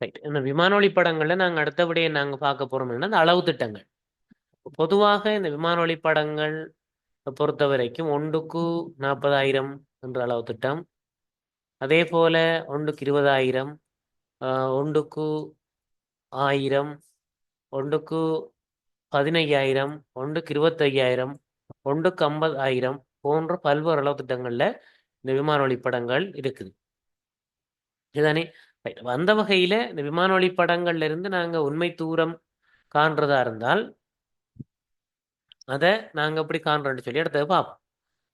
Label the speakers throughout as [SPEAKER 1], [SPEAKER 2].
[SPEAKER 1] Right இந்த விமான ஒளி படங்கள்ல நாங்கள் அடுத்தபடியே நாங்கள் பார்க்க போறோம்னா அந்த அளவு திட்டங்கள். பொதுவாக இந்த விமான படங்கள் பொறுத்த வரைக்கும் ஒன்றுக்கு நாற்பதாயிரம் என்ற அளவு திட்டம். அதே போல ஒன்றுக்கு இருபதாயிரம் ஆஹ், ஒன்றுக்கு ஆயிரம் ஒன்றுக்கு பதினையாயிரம் ஒன்றுக்கு இருபத்தையாயிரம் ஒன்றுக்கு ஐம்பதாயிரம் போன்ற பல்வேறு அளவு திட்டங்கள்ல இந்த விமான ஒளி படங்கள் இருக்குது. இதுதானே அந்த வகையில இந்த விமான ஒளி படங்கள்ல இருந்து நாங்க உண்மை தூரம் காண்றதா இருந்தால் அதை நாங்க எப்படி காண்றோம்னு சொல்லி அடுத்தது பார்ப்போம்.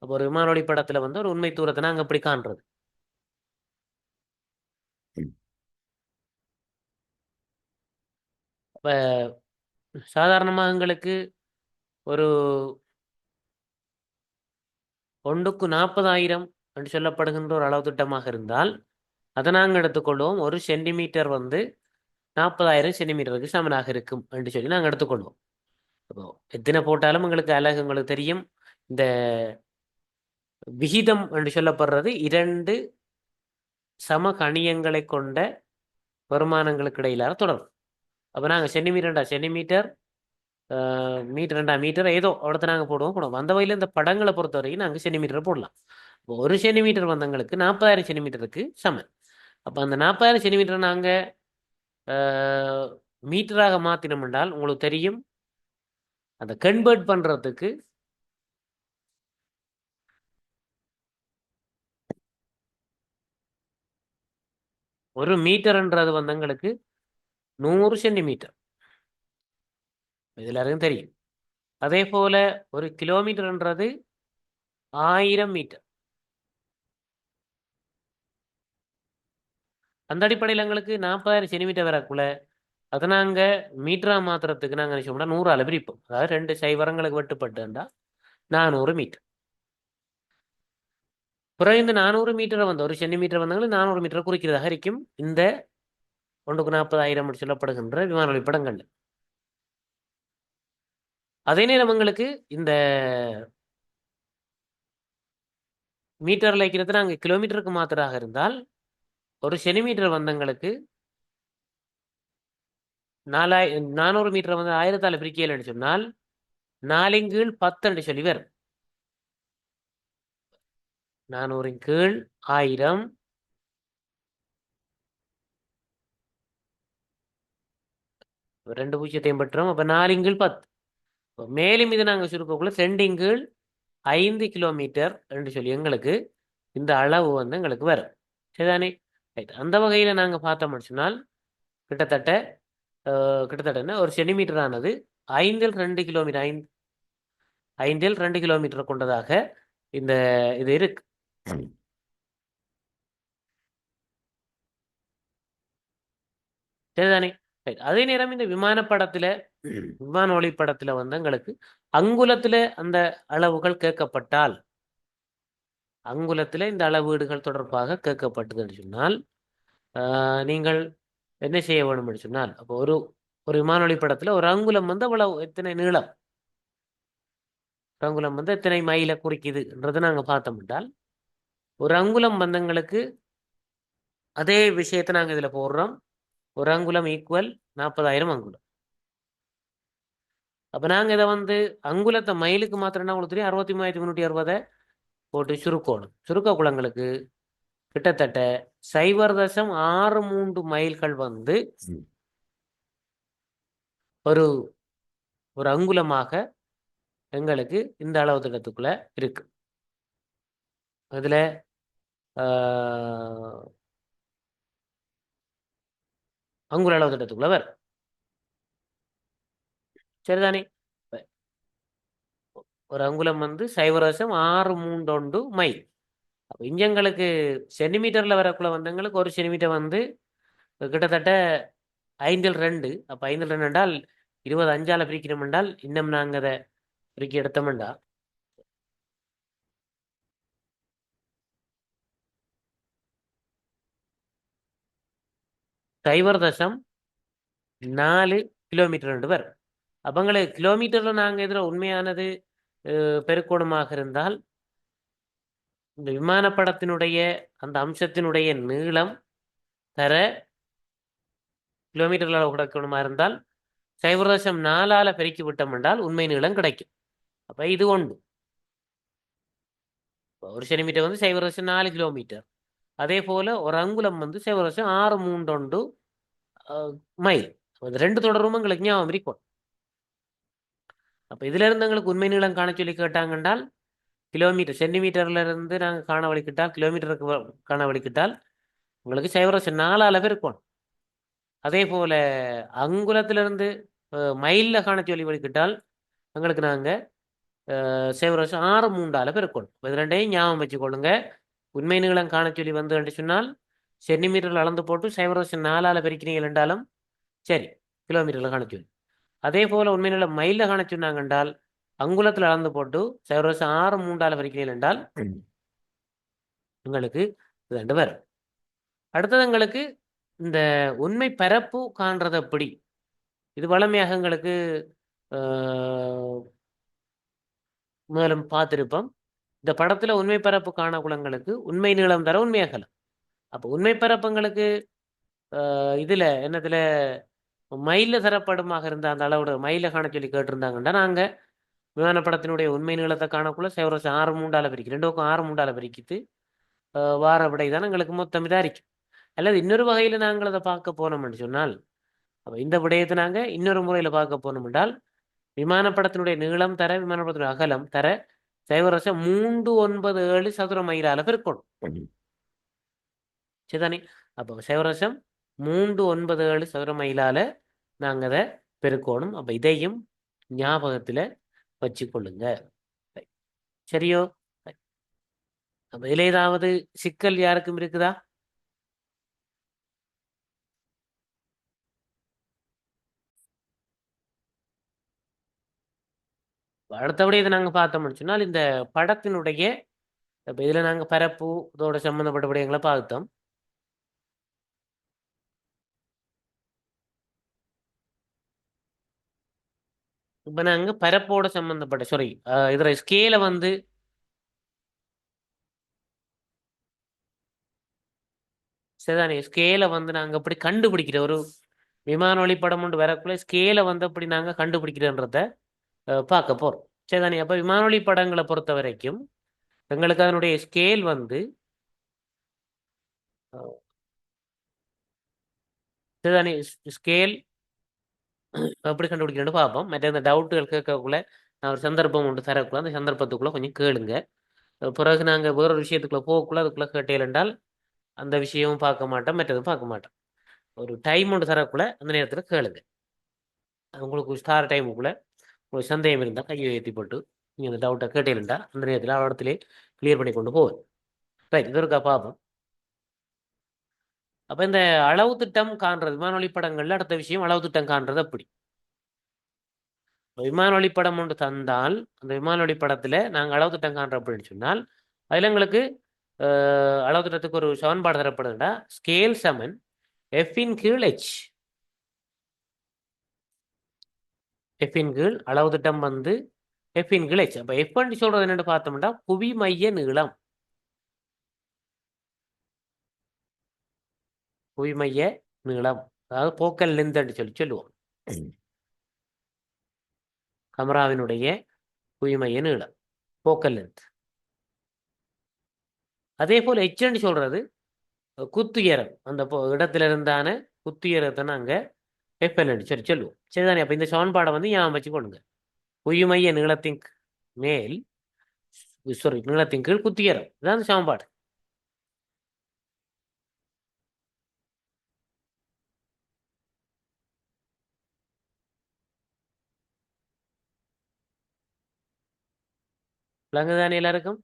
[SPEAKER 1] அப்போ ஒரு விமான ஒளி படத்துல வந்து ஒரு உண்மை தூரத்தை நாங்க எப்படி காண்றது? சாதாரணமாக சாதாரணமா எங்களுக்கு ஒரு ஒன்றுக்கு நாற்பதாயிரம் என்று சொல்லப்படுகின்ற ஒரு அளவு திட்டமாக இருந்தால் அதை நாங்கள் எடுத்துக்கொள்வோம். ஒரு சென்டிமீட்டர் வந்து நாற்பதாயிரம் சென்டிமீட்டருக்கு சமனாக இருக்கும் என்று சொல்லி நாங்கள் எடுத்துக்கொள்வோம். அப்போ எத்தனை போட்டாலும் உங்களுக்கு அழகு உங்களுக்கு தெரியும். இந்த விகிதம் என்று சொல்லப்படுறது இரண்டு சம கணியங்களை கொண்ட வருமானங்களுக்கு இடையிலான தொடர்பு. அப்போ நாங்கள் சென்டிமீட்டர்டா சென்டிமீட்டர் மீட்டர் ரெண்டா? மீட்டர் ஏதோ அவ்வளோத்த நாங்கள் போடுவோம் போடுவோம். அந்த வகையில் இந்த படங்களை பொறுத்த வரைக்கும் நாங்கள் சென்டிமீட்டர் போடலாம். இப்போ ஒரு சென்டிமீட்டர் வந்தவங்களுக்கு நாற்பதாயிரம் சென்டிமீட்டருக்கு சமன். அப்போ அந்த நாற்பதாயிரம் சென்டிமீட்டரை நாங்கள் மீட்டராக மாற்றினோம் என்றால் உங்களுக்கு தெரியும். அந்த கன்வெர்ட் பண்ணுறதுக்கு ஒரு மீட்டர்ன்றது வந்து எங்களுக்கு நூறு சென்டிமீட்டர். இது எல்லாருக்கும் தெரியும். அதே போல ஒரு கிலோமீட்டர்ன்றது ஆயிரம் மீட்டர். அந்த அடிப்படையில் எங்களுக்கு நாற்பதாயிரம் சென்டிமீட்டர் வரக்குள்ள அதை நாங்கள் மீட்டரா மாத்துறதுக்கு நாங்கள் நினைச்சோம்னா நூறு அளவு பிரிப்போம் அதாவது ரெண்டு சைவரங்களுக்கு வெட்டுப்பட்டுண்டா நானூறு மீட்டர். பிறகு இந்த நானூறு மீட்டரை வந்து ஒரு சென்டிமீட்டர் வந்தாங்களும் நானூறு மீட்டர் குறிக்கிறதாக இருக்கும். இந்த ஒன்றுக்கு நாற்பதாயிரம் சொல்லப்படுகின்ற விமான வழிப்படங்கள் அதே நேரம் எங்களுக்கு இந்த மீட்டரில் வைக்கிறது நாங்கள் கிலோமீட்டருக்கு மாத்திராக இருந்தால் ஒரு சென்டிமீட்டர் வந்தங்களுக்கு நாலாய் நானூறு மீட்டர் வந்து ஆயிரத்தால பிரிக்கையில் சொன்னால் நாலின் கீழ் பத்து சொல்லி வரும் நானூறின் கீழ் ஆயிரம். ரெண்டு பூஜ்ஜியத்தையும் பெற்றோம் அப்போ நாலின் கீழ் பத்து. மேலும் இது நாங்கள் சுருக்கக்குள்ள ரெண்டின் கீழ் ஐந்து கிலோமீட்டர் என்று சொல்லி எங்களுக்கு இந்த அளவு வந்து எங்களுக்கு வரும். சரிதானே? ரைட் அந்த வகையில் நாங்கள் பார்த்தோம்னு சொன்னால் கிட்டத்தட்ட கிட்டத்தட்ட என்ன? ஒரு சென்டிமீட்டர் ஆனது ஐந்தில் ரெண்டு கிலோமீட்டர் ஐந்து ஐந்தில் ரெண்டு கிலோமீட்டர் கொண்டதாக இந்த இது இருக்கு. சரிதானே? அதே நேரம் இந்த விமான படத்துல விமான ஒளி படத்துல வந்து எங்களுக்கு அங்குலத்துல அந்த அளவுகள் கேட்கப்பட்டால் அங்குலத்துல இந்த அளவீடுகள் தொடர்பாக கேட்கப்பட்டதுன்னு சொன்னால் ஆஹ், நீங்கள் என்ன செய்ய வேணும்னு சொன்னால் அப்போ ஒரு ஒரு விமான ஒளி படத்துல ஒரு அங்குலம் வந்து அவ்வளவு எத்தனை நீளம்? ஒரு அங்குலம் வந்து எத்தனை மைல குறிக்குதுன்றதை நாங்க பார்த்தோம்ட்டால் ஒரு அங்குலம் வந்தங்களுக்கு அதே விஷயத்தை நாங்க இதுல போடுறோம். ஒரு அங்குலம் ஈக்குவல் நாற்பதாயிரம் அங்குலம். அப்போ நாங்க இதை வந்து அங்குலத்தை மைலுக்கு மாத்திரம்னா உங்களுக்கு தெரியும் அறுபத்தி மூவாயிரத்தி முந்நூற்றி அறுபதை போட்டு சுருக்கணும். சுருக்க குளங்களுக்கு கிட்டத்தட்ட சைபர் தசம் ஆறு மூன்று மைல்கள் வந்து ஒரு ஒரு அங்குலமாக எங்களுக்கு இந்த அளவு திட்டத்துக்குள்ள இருக்கு. அதுல அங்குல அளவு திட்டத்துக்குள்ள வரும். சரிதானே? ஒரு அங்குலம் வந்து சைவரசம் ஆறு மூன்றொண்டு மைல். அப்போ இஞ்சங்களுக்கு சென்டிமீட்டர்ல வரக்குள்ள வந்தவங்களுக்கு ஒரு சென்டிமீட்டர் வந்து கிட்டத்தட்ட ஐந்தில் ரெண்டு. அப்போ ஐந்தில் ரெண்டு என்றால் இருபது அஞ்சால பிரிக்கணும் என்றால் இன்னும் நாங்கள் அதை பிரிக்க எடுத்தோம்டா சைபர் தசம் நாலு கிலோமீட்டர் ரெண்டு வரும். அப்பங்களுக்கு கிலோமீட்டர்ல நாங்கள் இதில் உண்மையானது பெருக்கோணமாக இருந்தால் இந்த விமான படத்தினுடைய அந்த அம்சத்தினுடைய நீளம் தர கிலோமீட்டர் அளவு கிடைக்கணுமா இருந்தால் சைபர் தசம் நாலால பெருக்கி விட்டோம் என்றால் உண்மை நீளம் கிடைக்கும். அப்ப இது ஒன்று. ஒரு சென்டிமீட்டர் வந்து சைபர் தசம் நாலு கிலோமீட்டர். அதே போல ஒரு அங்குலம் வந்து சைபர் தசம் ஆறு மூன்றொண்டு மைல். அது ரெண்டு தொடரும் எங்களுக்கு ஞாபகம் இருக்கும். அப்போ இதிலிருந்து எங்களுக்கு உண்மை நீளம் காண சொல்லி கேட்டாங்கன்றால் கிலோமீட்டர் சென்டிமீட்டர்ல இருந்து நாங்கள் காண வலிக்கிட்டால் கிலோமீட்டருக்கு காண வலிக்கிட்டால் உங்களுக்கு சைபர் நாலு அளவு இருக்கும் அதே போல அங்குலத்திலிருந்து மயிலில் காண சொல்லி வலிக்கிட்டால் எங்களுக்கு நாங்கள் அஹ், ஆறு மூன்றால அளவு இருக்கும் இது ரெண்டையும் ஞாபகம் வச்சுக்கொள்ளுங்க. உண்மை நீளம் காண சொல்லி வந்து என்று சொன்னால் சென்டிமீட்டரில் அளந்து போட்டு சைபர் நாலால் பெருக்கிறீங்க என்றாலும் சரி கிலோமீட்டரில் காண சொல்லி. அதே போல உண்மை நீளம் மைல்ல காண சொன்னாங்க என்றால் அங்குலத்தில் அளந்து போட்டு சைபர் ஆறு மூன்றால் வரைக்கிறீர்கள் என்றால் உங்களுக்கு இது ரெண்டு வரும். அடுத்தது எங்களுக்கு இந்த உண்மை பரப்பு காண்றது எப்படி இது வளமையாக எங்களுக்கு ஆஹ், மேலும் பார்த்திருப்போம். இந்த படத்துல உண்மை பரப்பு காணக்குளங்களுக்கு உண்மை நீளம் தர உண்மையாகலாம் அப்போ உண்மை பரப்புங்களுக்கு ஆஹ், இதுல என்னத்துல மைல்ல தரப்படுமாக இருந்த அந்த அளவோட மைல காண சொல்லி கேட்டிருந்தாங்கன்னா நாங்க. விமானப்படத்தினுடைய உண்மை நீளத்தை காணக்குள்ள சேவரசம் ஆறு மூண்டால பிரிக்கும் ரெண்டு பக்கம் ஆறு மூண்டால பிரிக்கிட்டு ஆஹ், வார விடை தான் எங்களுக்கு மொத்தம் இதா இருக்கும் அல்லது இன்னொரு வகையில நாங்கள் அதை பார்க்க போனோம்னு சொன்னால் அப்ப இந்த விடயத்தை நாங்க இன்னொரு முறையில பார்க்க போனோம் என்றால் விமானப்படத்தினுடைய நீளம் தர விமானப்படத்தினுடைய அகலம் தர சைவரசம் மூன்று ஒன்பது ஏழு சதுர மைலால பெருக்கணும். சரிதானே? அப்போ சைவரசம் மூன்று ஒன்பது ஏழு சதுர மைலால நாங்க அதை பெருக்கணும். அப்போ இதையும் ஞாபகத்துல வச்சுக்கொள்ளுங்க. சரியோ? அப்போ இதில் ஏதாவது சிக்கல் யாருக்கும் இருக்குதா? அடுத்தபடி இதை நாங்க பார்த்தோம்னு சொன்னால் இந்த படத்தினுடைய இப்போ இதுல நாங்க பரப்பு இதோட சம்மந்தப்பட்ட விடயங்களை பார்த்தோம். இப்ப நாங்க பரப்போட சம்பந்தப்பட்ட சாரி இதுல ஸ்கேல வந்து சரிதானே? ஸ்கேலை வந்து நாங்க அப்படி கண்டுபிடிக்கிற ஒரு விமான ஒளிப்படம் ஒன்று வரக்குள்ள ஸ்கேலை வந்து அப்படி நாங்க கண்டுபிடிக்கிறோன்றத பார்க்க போறோம். சரிதானே? அப்ப விமான ஒளி படங்களை பொறுத்த வரைக்கும் எங்களுக்கு அதனுடைய ஸ்கேல் வந்து சரிதானே? ஸ்கேல் எப்படி கண்டுபிடிக்கணும்னு பார்ப்போம். மற்ற இந்த டவுட்டுகள் கேட்கக்குள்ள நான் ஒரு சந்தர்ப்பம் ஒன்று தரக்குள்ள அந்த சந்தர்ப்பத்துக்குள்ளே கொஞ்சம் கேளுங்க. அஹ் பிறகு நாங்க வேறொரு விஷயத்துக்குள்ளே போகக்குள்ள அதுக்குள்ளே கேட்டேன் என்றால் அந்த விஷயமும் பார்க்க மாட்டோம் மற்றதும் பார்க்க மாட்டோம். ஒரு டைம் ஒன்று தரக்குள்ள அந்த நேரத்தில் கேளுங்க. உங்களுக்கு ஸ்டார் டைமுக்குள்ளே உங்களுக்கு சந்தேகம் இருந்தால் கையை ஏற்றி போட்டு நீங்கள் அந்த டவுட்டை கேட்டீங்கன்னா அந்த நேரத்தில் இடத்துல கிளியர் பண்ணி கொண்டு போவேன் ரைட் இது இருக்கா பார்ப்போம். அப்போ இந்த அளவு திட்டம் காண்றது விமான ஒளிப்படங்கள்ல அடுத்த விஷயம் அளவு திட்டம் காண்றது அப்படி. விமான வழிப்படம் ஒன்று தந்தால் அந்த விமான ஒளிப்படத்தில் நாங்கள் அளவு திட்டம் காண்றோம் அப்படின்னு சொன்னால் அதில் எங்களுக்கு அளவு திட்டத்துக்கு ஒரு சமன்பாடு தரப்படுதுடா. ஸ்கேல் சமன் எஃப்இன் கீழ் ஹெச் எஃப்இன் கீழ் அளவு திட்டம் வந்து எஃப்இன் கீழ் ஹெச் அப்போ எஃப்ன்னு சொல்றது என்னென்னு பார்த்தோம்னா புவி மைய நீளம். குவிமைய நீளம் அதாவது போக்கல் லென்த்னு சொல்லி சொல்லுவோம். கமராவினுடைய குவிமைய நீளம் போக்கல் லென்த் அதே போல் எச்சன்னு சொல்றது குத்துயரம் அந்த இடத்துல இருந்தான குத்துயரத்தை நாங்கள் எஃப்எல்னு சொல்லி சொல்லுவோம். சரிதானே? அப்போ இந்த சமன்பாடை வந்து ஞாபகம் வச்சுக்கொள்ளுங்க புவி மைய நீளத்தின் மேல் சாரி நீளத்தின் கீழ் குத்துயரம் இதான் அந்த சமன்பாடு. விளங்குதானே எல்லாருக்கும்?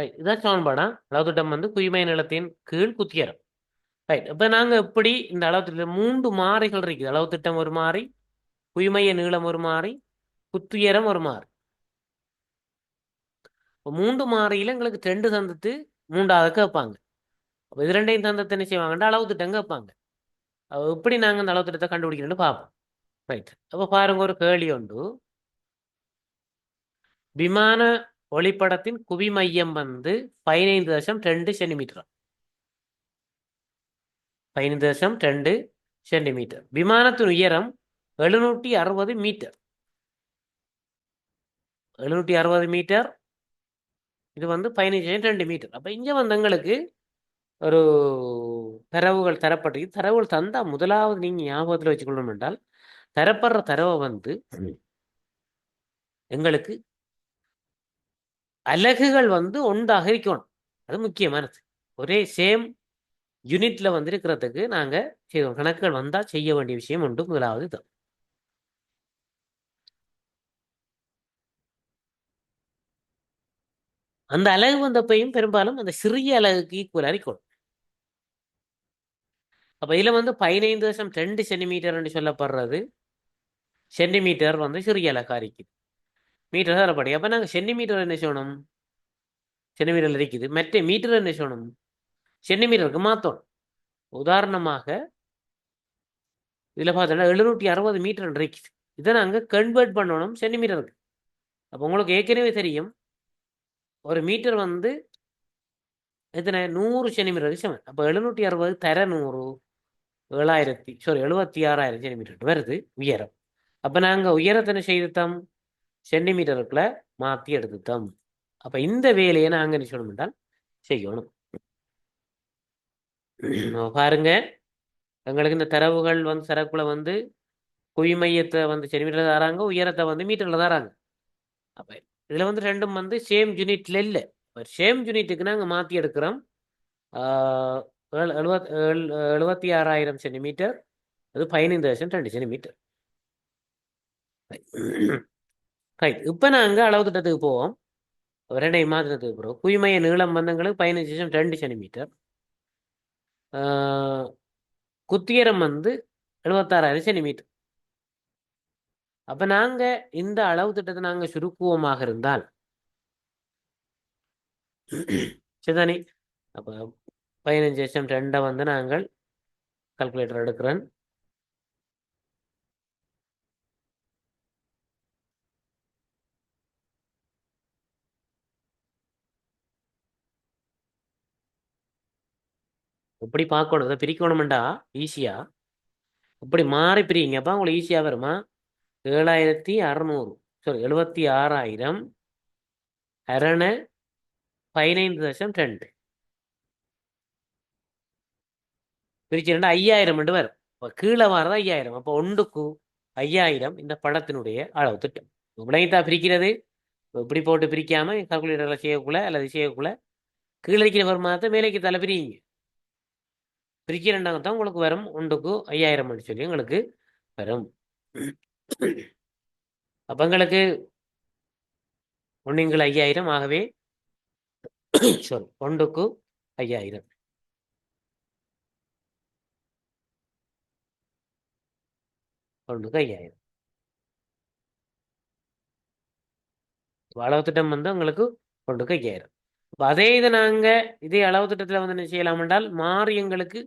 [SPEAKER 1] ரைட் இதான் சமன்பாடா அளவு திட்டம் வந்து குய்மை நிலத்தின் கீழ் குத்தியரம். ரைட் இப்போ நாங்கள் எப்படி இந்த அளவு திட்டம் மூன்று மாறிகள் இருக்குது. அளவு திட்டம் ஒரு மாறி குய்மைய நீளம் ஒரு மாறி குத்துயரம் ஒரு மாறி. இப்போ மூன்று மாறியில் எங்களுக்கு ரெண்டு சந்தத்து மூன்றாவது கேட்பாங்க. அப்போ இது ரெண்டையும் தந்தத்தை என்ன செய்வாங்கன்ற அளவு திட்டம் கேட்பாங்க. எப்படி நாங்கள் இந்த அளவு திட்டத்தை கண்டுபிடிக்கிறோன்னு பார்ப்போம். ரைட் அப்போ பாருங்க ஒரு கேள்வி உண்டு. விமான ஒளிப்படத்தின் குவி மையம் வந்து பதினைந்து தசம் ரெண்டு சென்டிமீட்டர். பதினைந்து தசம் ரெண்டு சென்டிமீட்டர். விமானத்தின் உயரம் எழுநூற்றி அறுபது மீட்டர். எழுநூற்றி அறுபது மீட்டர். இது வந்து பதினஞ்சு ரெண்டு மீட்டர். அப்போ இங்கே வந்து எங்களுக்கு ஒரு தரவுகள் தரப்பட்டிருக்கு. தரவுகள் தந்தா முதலாவது நீங்கள் ஞாபகத்தில் வச்சுக்கொள்ளணும் என்றால் தரப்படுற தரவை வந்து எங்களுக்கு அலகுகள் வந்து ஒன்றாக இருக்கணும். அது முக்கியமானது. ஒரே சேம் யூனிட்ல வந்து இருக்கிறதுக்கு நாங்க செய்வோம். கணக்குகள் வந்தா செய்ய வேண்டிய விஷயம் உண்டு. முதலாவது இது. அந்த அலகு வந்தப்பையும் பெரும்பாலும் அந்த சிறிய அலகுக்கு ஈக்குவலாக இருக்கணும். அப்ப இதுல வந்து பதினைந்து தசம் ரெண்டு சென்டிமீட்டர்னு சொல்லப்படுறது. சென்டிமீட்டர் வந்து சிறிய அலகாக இருக்குது மீட்டர் தரப்படி அப்போ நாங்கள் சென்டிமீட்டர் என்ன செய்யணும்? சென்டிமீட்டரில் இருக்குது. மற்ற மீட்டர் என்ன செய்யணும்? சென்டிமீட்டருக்கு மாற்றணும் உதாரணமாக இதில் பார்த்தோன்னா எழுநூற்றி அறுபது மீட்டர் இருக்குது. இதை நாங்கள் கன்வெர்ட் பண்ணணும் சென்டிமீட்டருக்கு. அப்போ உங்களுக்கு ஏற்கனவே தெரியும். ஒரு மீட்டர் வந்து எத்தனை? நூறு சென்டிமீட்டருக்கு சமம் அப்போ எழுநூற்றி அறுபது தர நூறு. ஏழாயிரத்தி சாரி எழுபத்தி ஆறாயிரம் சென்டிமீட்டர் வருது உயரம். அப்போ நாங்கள் உயரத்தை என்ன செய்துட்டோம் சென்டிமீட்டருக்குள்ள மாற்றி எடுத்துட்டோம். அப்போ இந்த வேலையை நாங்கள் என்ன செய்யணும் என்றால் செய்யணும். பாருங்க. எங்களுக்கு இந்த தரவுகள் வந்து சரக்குல வந்து குவி மையத்தை வந்து சென்டிமீட்டர் தராங்க உயரத்தை வந்து மீட்டர்ல தராங்க. அப்ப இதுல வந்து ரெண்டும் வந்து சேம் யூனிட்ல இல்லை. சேம் யூனிட்டுக்கு நாங்க மாத்தி எடுக்கிறோம். எழுபத் எழுபத்தி ஆறாயிரம் சென்டிமீட்டர் அது பதினைந்து லட்சம் ரெண்டு சென்டிமீட்டர். ரைட் இப்போ நாங்கள் அளவு திட்டத்துக்கு போவோம்? ரெண்டையும் மாதத்துக்கு போகிறோம் குய்மைய நீளம் வந்தங்களுக்கு பதினஞ்சு லட்சம் ரெண்டு சென்டிமீட்டர். குத்தியரம் வந்து எழுபத்தாறாயிரம் சென்டிமீட்டர். அப்போ நாங்கள் இந்த அளவு திட்டத்தை நாங்கள் சுருக்குவோமாக இருந்தால். சரிதானே அப்போ பதினஞ்சு லட்சம் ரெண்டை வந்து நாங்கள் கால்குலேட்டர் எடுக்கிறேன். இப்படி பார்க்கணும். இதை பிரிக்கணுமெண்டா? ஈஸியா? இப்படி மாறி பிரிங்கப்பா உங்களுக்கு ஈஸியாக வருமா? ஏழாயிரத்தி அறநூறு. சாரி எழுபத்தி ஆறாயிரம் அரண பதினைந்து தசம் ரெண்டு. பிரிச்சு ரெண்டு ஐயாயிரம் ரெண்டு வரும். இப்போ கீழே வரது ஐயாயிரம். அப்போ ஒன்றுக்கு ஐயாயிரம் இந்த படத்தினுடைய அளவு திட்டம். விளையத்தா பிரிக்கிறது. இப்படி போட்டு பிரிக்காம கால்குலேட்டரில் செய்யக்குள்ள அல்லது செய்யக்குள்ள கீழே இருக்கிற வருமானத்தை மேலேக்கு தலை பிரியுங்க பிரிக்க ரெண்டாங்க தான் உங்களுக்கு வரும். ஒன்றுக்கு ஐயாயிரம் சொல்லி உங்களுக்கு வரும். அப்ப எங்களுக்கு ஒன்றுங்கள் ஐயாயிரம். ஆகவே சாரி ஒன்றுக்கு ஐயாயிரம். ஒன்றுக்கு ஐயாயிரம். அளவு திட்டம் வந்து உங்களுக்கு ஒன்றுக்கு ஐயாயிரம். அதே இதை நாங்க இதே அளவு திட்டத்துல வந்து என்ன செய்யலாம் என்றால் மாறி எங்களுக்கு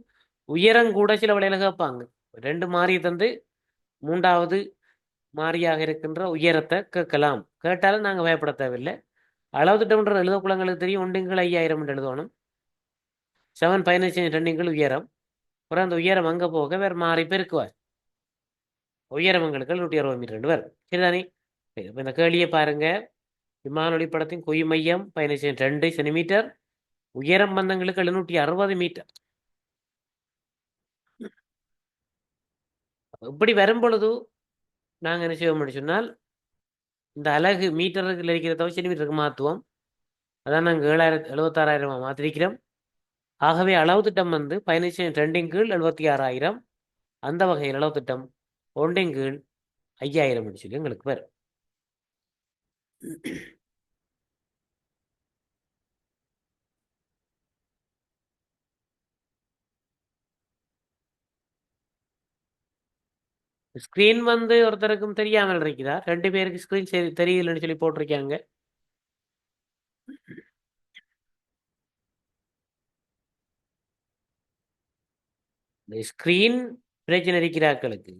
[SPEAKER 1] உயரம் கூட சில விலையில கேட்பாங்க. ரெண்டு மாறி தந்து மூன்றாவது மாறியாக இருக்கின்ற உயரத்தை கேட்கலாம். கேட்டாலும் நாங்கள் பயப்பட தேவையில்லை. அளவு திட்டம்ன்ற குளங்களுக்கு தெரியும் ஒன்றுங்கள் ஐயாயிரம் என்று எழுதணும் செவன் பதினஞ்சு ரெண்டுங்கள் உயரம். அப்புறம் அந்த உயரம் அங்கே போக வேறு மாறி பெருக்குவார். உயரம் எங்களுக்கு நூற்றி அறுபது மீட்டர் ரெண்டு வரும். சரிதானே? இப்போ இந்த கேள்வியை பாருங்க. விமான ஒளிப்படத்தின் குய் மையம் பதினஞ்சு ரெண்டு சென்டிமீட்டர். உயரம் பந்தங்களுக்கு எழுநூற்றி அறுபது மீட்டர். இப்படி வரும் பொழுது நாங்கள் என்ன செய்வோம் சொன்னால் இந்த அலகு மீட்டருக்கு தவிர சென்டிமீட்டருக்கு மாற்றுவோம். அதான் நாங்கள் ஏழாயிரத்து எழுபத்தாறாயிரமா மாற்றிருக்கிறோம். ஆகவே அளவு திட்டம் வந்து பதினஞ்சு ரெண்டின் கீழ் எழுபத்தி ஆறாயிரம். அந்த வகையில் அளவு திட்டம் ஒன்றின் கீழ் ஐயாயிரம் சொல்லி எங்களுக்கு வரும். ஸ்க்ரீன் வந்து ஒருத்தருக்கும் தெரியாமல் இருக்குதா ரெண்டு பேருக்கு ஸ்க்ரீன் சரி தெரியலன்னு சொல்லி போட்டிருக்காங்க. ஸ்கிரீன் ஸ்க்ரீன் பிரச்சனை இருக்கிறாக்களுக்கு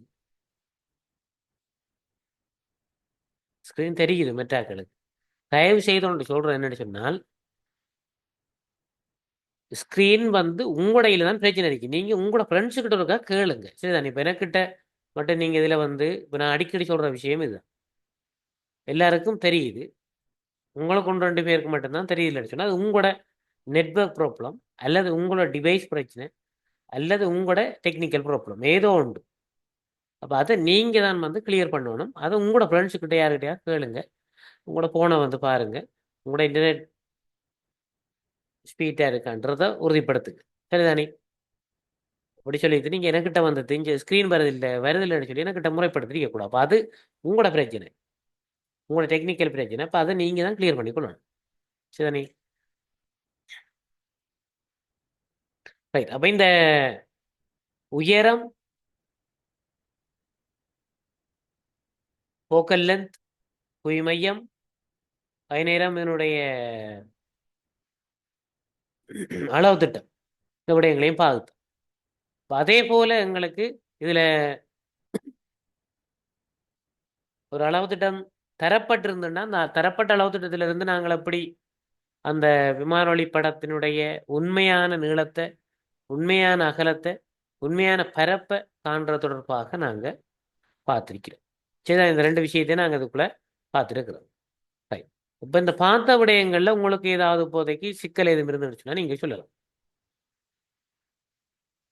[SPEAKER 1] ஸ்க்ரீன் தெரியுது மெட்டாக்களுக்கு தயவு செய்து ஒன்று சொல்கிறேன் என்னன்னு சொன்னால் ஸ்க்ரீன் வந்து உங்களோடையில தான் பிரச்சனை இருக்கு. நீங்கள் உங்களோட ஃப்ரெண்ட்ஸுக்கிட்ட இருக்கா கேளுங்க. சரிதான்? இப்போ எனக்கிட்ட மட்டும் நீங்கள் இதில் வந்து இப்போ நான் அடிக்கடி சொல்கிற விஷயம் இதுதான் எல்லாருக்கும் தெரியுது. உங்களுக்கு ஒன்று ரெண்டு பேருக்கு மட்டும்தான் தெரியலன்னு சொன்னால் அது உங்களோட நெட்வொர்க் ப்ராப்ளம் அல்லது உங்களோட டிவைஸ் பிரச்சனை அல்லது உங்களோட டெக்னிக்கல் ப்ராப்ளம் ஏதோ உண்டு அப்போ அதை நீங்கள் தான் வந்து கிளியர் பண்ணணும். அதை உங்களோட ஃப்ரெண்ட்ஸுக்கிட்ட யாருக்கிட்டயா கேளுங்க. உங்களோட ஃபோனை வந்து பாருங்கள் உங்களோட இன்டர்நெட் ஸ்பீட்டாக இருக்கான்றதை உறுதிப்படுத்துங்க. சரிதானே? அப்படி சொல்லிட்டு நீங்கள் எனக்கிட்ட வந்து திஞ்ச ஸ்க்ரீன் வரதில்லை வரதில்லைன்னு சொல்லி எனக்கிட்ட முறைப்படுத்திக்க கூடாது. அப்போ அது உங்களோட பிரச்சனை. உங்களோட டெக்னிக்கல் பிரச்சனை. அப்போ அதை நீங்கள் தான் கிளியர் பண்ணிக்கொள்ளணும். சரிதானே? ரைட் அப்போ இந்த உயரம் போக்கல் லென்த் குவிமையம் பயநேரம் என்னுடைய அளவு திட்டம் இந்த விடயங்களையும் பார்த்தோம் அதே போல எங்களுக்கு இதில் ஒரு அளவு திட்டம் தரப்பட்டிருந்துன்னா அந்த தரப்பட்ட அளவு திட்டத்திலிருந்து நாங்கள் எப்படி அந்த விமான ஒளி படத்தினுடைய உண்மையான நீளத்தை உண்மையான அகலத்தை உண்மையான பரப்பை காண்ற தொடர்பாக நாங்கள் பார்த்துருக்கிறோம். சரிதான் இந்த ரெண்டு விஷயத்தையும் நாங்கள் இதுக்குள்ளே பார்த்துருக்குறோம். ரைட் இப்போ இந்த பார்த்த விடயங்களில் உங்களுக்கு ஏதாவது இப்போதைக்கு சிக்கல் எதுவும் இருந்துச்சுன்னா நீங்கள் சொல்லலாம்.